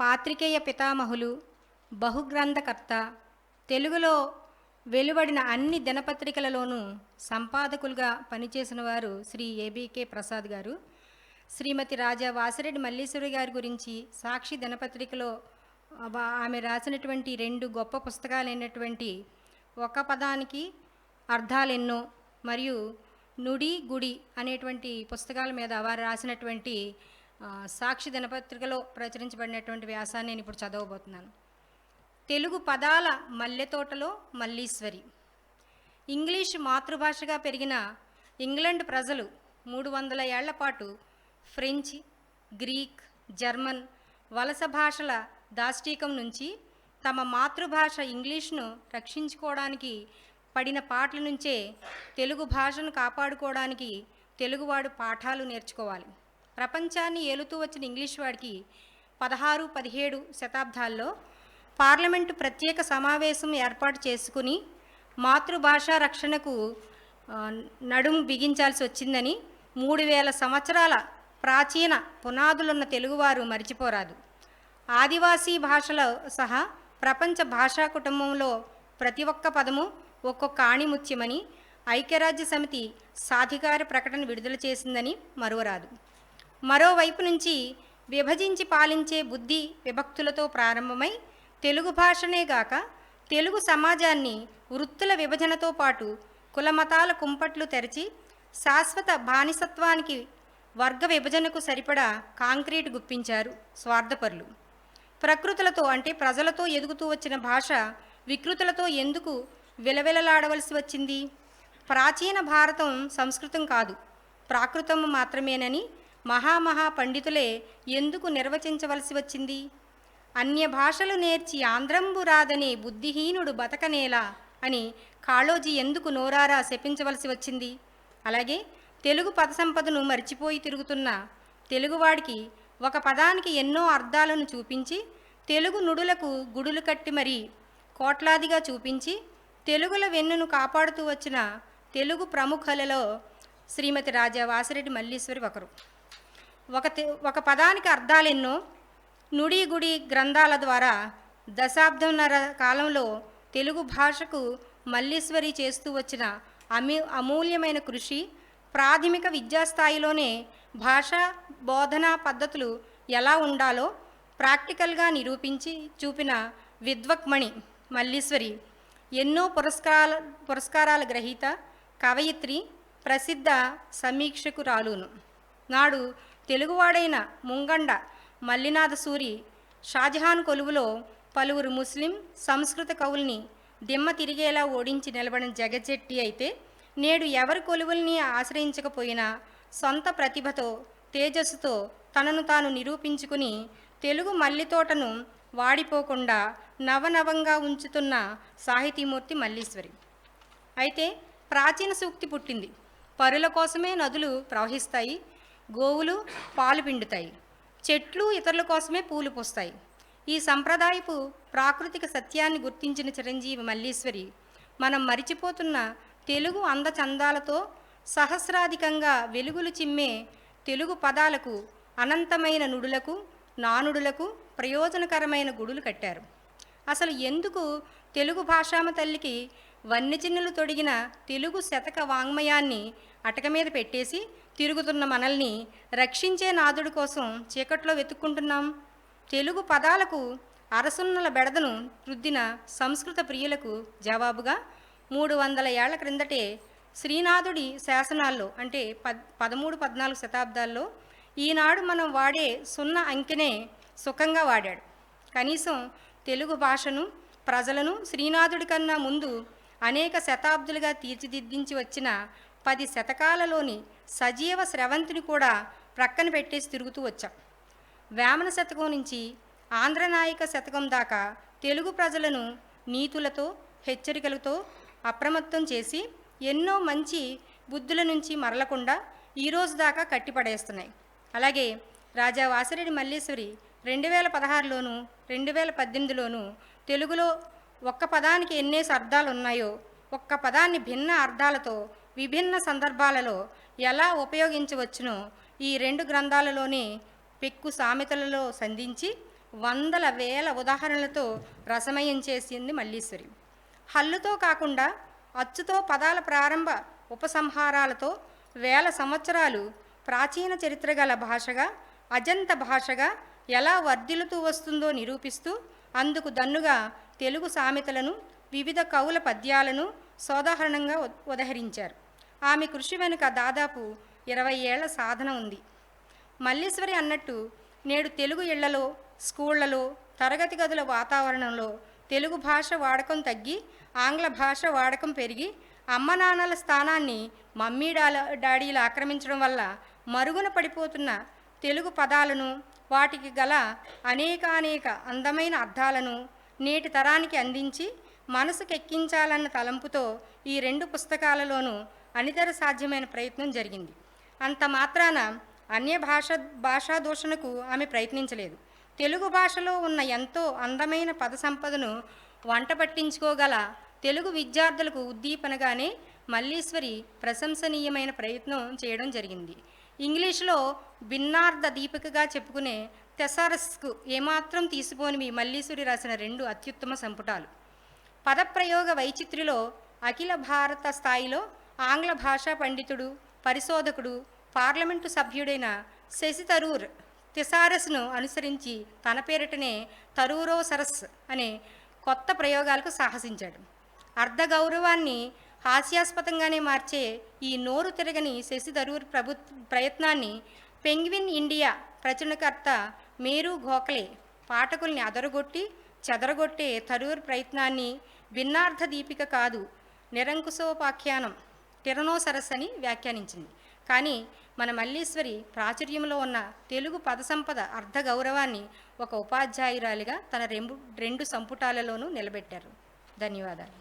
పాత్రికేయ పితామహులు బహుగ్రంథకర్త తెలుగులో వెలువడిన అన్ని దినపత్రికలలోనూ సంపాదకులుగా పనిచేసిన వారు శ్రీ ఏబీకే ప్రసాద్ గారు. శ్రీమతి రాజా వాసిరెడ్డి మల్లీశ్వరి గారి గురించి సాక్షి దినపత్రికలో వా- ఆమె రాసినటువంటి రెండు గొప్ప పుస్తకాలైనటువంటి ఒక పదానికి అర్థాలెన్నో మరియు నుడి గుడి అనేటువంటి పుస్తకాల మీద వారు రాసినటువంటి సాక్షి దినపత్రికలో ప్రచురించబడినటువంటి వ్యాసాన్ని నేను ఇప్పుడు చదవబోతున్నాను. తెలుగు పదాల మల్లెతోటలో మల్లీశ్వరి. ఇంగ్లీష్ మాతృభాషగా పెరిగిన ఇంగ్లండ్ ప్రజలు మూడు వందల ఏళ్ళ పాటు ఫ్రెంచ్ గ్రీక్ జర్మన్ వలస భాషల దాష్టీకం నుంచి తమ మాతృభాష ఇంగ్లీష్ను రక్షించుకోవడానికి పడిన పాటల నుంచే తెలుగు భాషను కాపాడుకోవడానికి తెలుగువాడు పాఠాలు నేర్చుకోవాలి. ప్రపంచాన్ని ఏలుతూ వచ్చిన ఇంగ్లీష్ వాడికి పదహారు పదిహేడు శతాబ్దాల్లో పార్లమెంటు ప్రత్యేక సమావేశం ఏర్పాటు చేసుకుని మాతృభాషా రక్షణకు నడుం బిగించాల్సి వచ్చిందని మూడు వేల సంవత్సరాల ప్రాచీన పునాదులున్న తెలుగువారు మరిచిపోరాదు. ఆదివాసీ భాషలో సహా ప్రపంచ భాషా కుటుంబంలో ప్రతి ఒక్క పదము ఒక్కొక్క ఆణిముత్యమని ఐక్యరాజ్య సమితి సాధికార ప్రకటన విడుదల చేసిందని మరువరాదు. మరోవైపు నుంచి విభజించి పాలించే బుద్ధి విభక్తులతో ప్రారంభమై తెలుగు భాషనే గాక తెలుగు సమాజాన్ని వృత్తుల విభజనతో పాటు కులమతాల కుంపట్లు తెరచి శాశ్వత బానిసత్వానికి వర్గ విభజనకు సరిపడా కాంక్రీట్ గుప్పించారు స్వార్థపరులు. ప్రకృతులతో అంటే ప్రజలతో ఎదుగుతూ వచ్చిన భాష వికృతులతో ఎందుకు విలవిలలాడవలసి వచ్చింది? ప్రాచీన భారతం సంస్కృతం కాదు ప్రాకృతం మాత్రమేనని మహామహా పండితులే ఎందుకు నిర్వచించవలసి వచ్చింది? అన్య భాషలు నేర్చి ఆంధ్రంబు రాదనే బుద్ధిహీనుడు బతకనేలా అని కాళోజీ ఎందుకు నోరారా శపించవలసి వచ్చింది? అలాగే తెలుగు పద సంపదను మర్చిపోయి తిరుగుతున్న తెలుగువాడికి ఒక పదానికి ఎన్నో అర్థాలను చూపించి తెలుగు నుడులకు గుడులు కట్టి మరీ కోట్లాదిగా చూపించి తెలుగుల వెన్నును కాపాడుతూ వచ్చిన తెలుగు ప్రముఖులలో శ్రీమతి రాజా వాసిరెడ్డి మల్లీశ్వరి ఒకరు. ఒక తె- ఒక పదానికి అర్థాలెన్నో నుడి గుడి గ్రంథాల ద్వారా దశాబ్దంన్నర కాలంలో తెలుగు భాషకు మల్లీశ్వరి చేస్తూ వచ్చిన అమి అమూల్యమైన కృషి ప్రాథమిక విద్యాస్థాయిలోనే భాషా బోధనా పద్ధతులు ఎలా ఉండాలో ప్రాక్టికల్గా నిరూపించి చూపిన విద్వక్మణి మల్లీశ్వరి. ఎన్నో పురస్కారాల పురస్కారాల గ్రహీత కవయిత్రి ప్రసిద్ధ సమీక్షకురాలును. నాడు తెలుగువాడైన ముంగండ మల్లినాథ సూరి షాజహాన్ కొలువులో పలువురు ముస్లిం సంస్కృత కవుల్ని దిమ్మ తిరిగేలా ఓడించి నిలబడిన జగజ్జెట్టి అయితే నేడు ఎవరి కొలువుల్ని ఆశ్రయించకపోయినా సొంత ప్రతిభతో తేజస్సుతో తనను తాను నిరూపించుకుని తెలుగు మల్లితోటను వాడిపోకుండా నవనవంగా ఉంచుతున్న సాహితీమూర్తి మల్లీశ్వరి. అయితే ప్రాచీన సూక్తి పుట్టింది. పరుల కోసమే నదులు ప్రవహిస్తాయి. గోవులు పాలు పిండుతాయి. చెట్లు ఇతరుల కోసమే పూలు పూస్తాయి. ఈ సంప్రదాయపు ప్రాకృతిక సత్యాన్ని గుర్తించిన చిరంజీవి మల్లీశ్వరి మనం మరిచిపోతున్న తెలుగు అందచందాలతో సహస్రాధికంగా వెలుగులు చిమ్మే తెలుగు పదాలకు అనంతమైన నుడులకు నానుడులకు ప్రయోజనకరమైన గుడులు కట్టారు. అసలు ఎందుకు తెలుగు భాషామ తల్లికి వన్యచిన్నులు తొడిగిన తెలుగు శతక వాంగ్మయాన్ని అటక మీద పెట్టేసి తిరుగుతున్న మనల్ని రక్షించే నాదుడి కోసం చీకట్లో వెతుక్కుంటున్నాం. తెలుగు పదాలకు అరసున్నల బెడదను రుద్దిన సంస్కృత ప్రియులకు జవాబుగా మూడు వందల ఏళ్ళ క్రిందటే శ్రీనాథుడి శాసనాల్లో అంటే పద్ పదమూడు పద్నాలుగు శతాబ్దాల్లో ఈనాడు మనం వాడే సున్న అంకెనే సుఖంగా వాడాడు. కనీసం తెలుగు భాషను ప్రజలను శ్రీనాథుడి కన్నా ముందు అనేక శతాబ్దులుగా తీర్చిదిద్దించి వచ్చిన పది శతకాలలోని సజీవ స్రవంతిని కూడా ప్రక్కన పెట్టేసి తిరుగుతూ వచ్చాం. వేమన శతకం నుంచి ఆంధ్రనాయక శతకం దాకా తెలుగు ప్రజలను నీతులతో హెచ్చరికలతో అప్రమత్తం చేసి ఎన్నో మంచి బుద్ధుల నుంచి మరలకుండా ఈరోజు దాకా కట్టిపడేస్తున్నాయి. అలాగే రాజా వాసిరెడ్డి మల్లేశ్వరి రెండు వేల పదహారులోను రెండు వేల పద్దెనిమిదిలోను తెలుగులో ఒక్క పదానికి ఎన్నేసి అర్థాలు ఉన్నాయో ఒక్క పదాన్ని భిన్న అర్థాలతో విభిన్న సందర్భాలలో ఎలా ఉపయోగించవచ్చునో ఈ రెండు గ్రంథాలలోనే పెక్కు సామెతలలో సంధించి వందల వేల ఉదాహరణలతో రసమయం చేసింది మల్లీశ్వరి. హల్లుతో కాకుండా అచ్చుతో పదాల ప్రారంభ ఉపసంహారాలతో వేల సంవత్సరాలు ప్రాచీన చరిత్ర గల భాషగా అజంత భాషగా ఎలా వర్ధిల్లుతూ వస్తుందో నిరూపిస్తూ అందుకు దన్నుగా తెలుగు సామెతలను వివిధ కవుల పద్యాలను సోదాహరణంగా ఉదహరించారు. ఆమె కృషి వెనుక దాదాపు ఇరవై ఏళ్ళ సాధన ఉంది. మల్లీశ్వరి అన్నట్టు నేడు తెలుగు ఇళ్ళలో స్కూళ్ళలో తరగతి గదుల వాతావరణంలో తెలుగు భాష వాడకం తగ్గి ఆంగ్ల భాష వాడకం పెరిగి అమ్మ నాన్నల స్థానాన్ని మమ్మీ డాల డాడీలు ఆక్రమించడం వల్ల మరుగున పడిపోతున్న తెలుగు పదాలను వాటికి గల అనేకానేక అందమైన అర్థాలను నేటి తరానికి అందించి మనసుకెక్కించాలన్న తలంపుతో ఈ రెండు పుస్తకాలలోనూ అనితర సాధ్యమైన ప్రయత్నం జరిగింది. అంత మాత్రాన అన్య భాష భాషా దూషణకు ఆమె ప్రయత్నించలేదు. తెలుగు భాషలో ఉన్న ఎంతో అందమైన పద సంపదను వంట పట్టించుకోగల తెలుగు విద్యార్థులకు ఉద్దీపనగానే మల్లీశ్వరి ప్రశంసనీయమైన ప్రయత్నం చేయడం జరిగింది. ఇంగ్లీష్లో భిన్నార్థ దీపికగా చెప్పుకునే థెసారస్కు ఏమాత్రం తీసిపోనివి మల్లీశ్వరి రాసిన రెండు అత్యుత్తమ సంపుటాలు. పదప్రయోగ వైచిత్రిలో అఖిల భారత స్థాయిలో ఆంగ్ల భాషా పండితుడు పరిశోధకుడు పార్లమెంటు సభ్యుడైన శశి తరూర్ థెసారస్ను అనుసరించి తన పేరిటనే తరూరో సరస్ అనే కొత్త ప్రయోగాలకు సాహసించాడు. అర్ధ గౌరవాన్ని హాస్యాస్పదంగానే మార్చే ఈ నోరు తిరగని శశి తరూర్ ప్రభు ప్రయత్నాన్ని పెంగ్విన్ ఇండియా ప్రచురణకర్త మేరు గోఖలే. పాఠకుల్ని అదరగొట్టి చెదరగొట్టే తరూర్ ప్రయత్నాన్ని భిన్నార్థ దీపిక కాదు నిరంకుశోపాఖ్యానం టిరనోసరస్ అని వ్యాఖ్యానించింది. కానీ మన మల్లీశ్వరి ప్రాచుర్యంలో ఉన్న తెలుగు పద సంపద అర్ధ గౌరవాన్ని ఒక ఉపాధ్యాయురాలిగా తన రెండు రెండు సంపుటాలలోనూ నిలబెట్టారు. ధన్యవాదాలు.